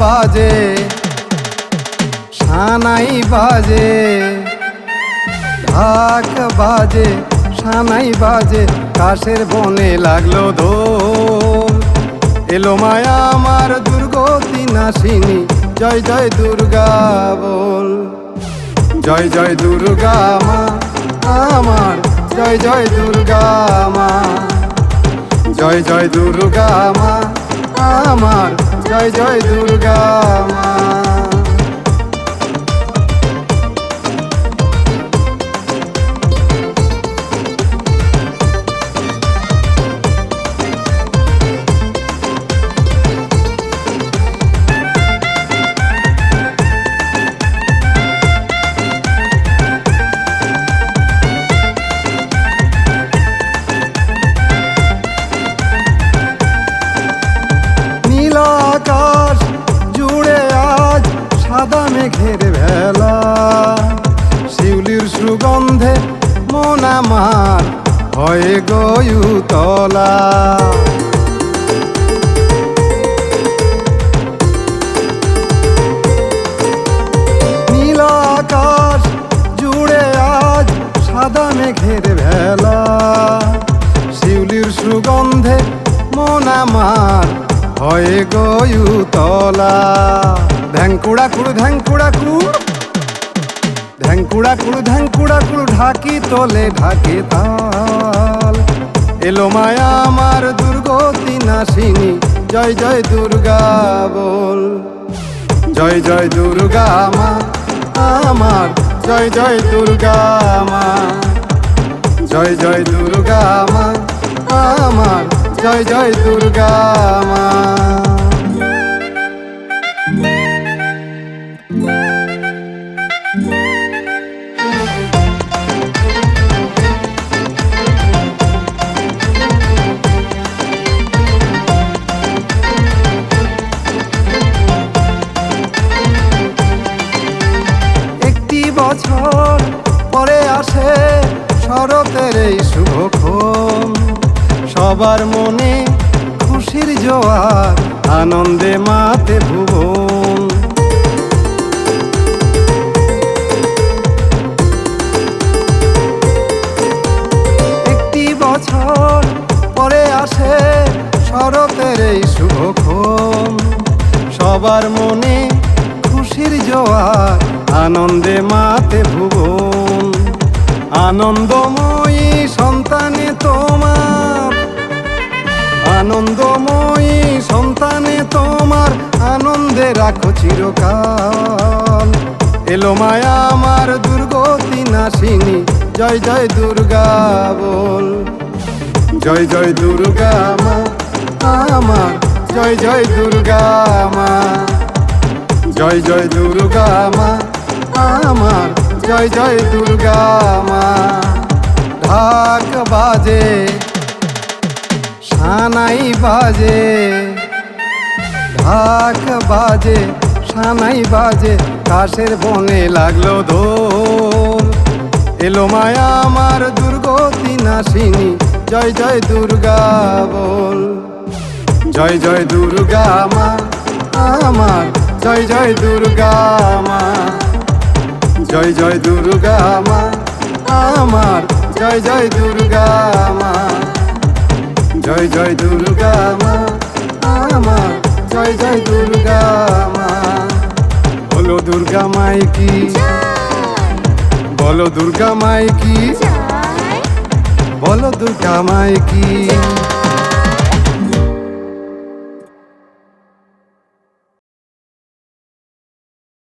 বাজে, সানাই বাজে ঢাক বাজে, সানাই বাজে, কাশের বনে লাগল দোল। এলো মায়া আমার দুর্গতি নাসিনী, জয় জয় দুর্গা বল। জয় জয় দুর্গা মা, আমার জয় জয় দুর্গা মা। জয় জয় দুর্গা মা, আমার জয় জয় দুর্গা মা। মেঘের ভেলা, শিউলির সুগন্ধে মন আমার হয়ে গয়ুতলা নীল আকাশ জুড়ে আজ সাদা মেঘের ভেলা, শিউলির সুগন্ধে মন আমার হয়ে গয়ুতলা ধ্যাংকুড়া কুড়ু ধ্যাংকুড়া কুড়। ধ্যাংকুড়া কুড়ু ধ্যাংকুড়া কুড়ু ঢাকি তোলে, ঢাকে তাল। এলো মায়া আমার দুর্গতি নাসিনী জয় জয় দুর্গা বল। জয় জয় দুর্গা মা, আমার, জয় জয় দুর্গা মা। জয় জয় দুর্গা মা, আমার, জয় জয় দুর্গা মা। সবার মনে খুশির জোয়ার, আনন্দে মাতে ভুবন। একটি বছর পরে আসে শরতের এই শুভক্ষণ। সবার মনে খুশির জোয়ার, আনন্দে মাতে ভুবন। আনন্দময়ী সন্তানে আনন্দময়ী সন্তানে তোমার আনন্দে রাখো চিরকাল। এলো মায়া আমার দুর্গতি নাসিনী জয় জয় দুর্গা বল। জয় জয় দুর্গা মা আমার জয় জয় দুর্গা মা। জয় জয় দুর্গা মা আমার জয় জয় দুর্গা মা। ঢাক বাজে সানাই বাজে, ঢাক বাজে সানাই বাজে, কাশের বনে লাগল দোল। এলো মায়া আমার দুর্গতি নাসিনী, জয় জয় দুর্গা বল। জয় জয় দুর্গা মা, আমার, জয় জয় দুর্গা মা। জয় জয় দুর্গা মা, আমার, জয় জয় দুর্গা মা। জয় জয় দুর্গা মা আমার জয় জয় দুর্গা মা। বলো দুর্গা মাই কি? বলো দুর্গা মাই কি? বলো দুর্গা মাই কি?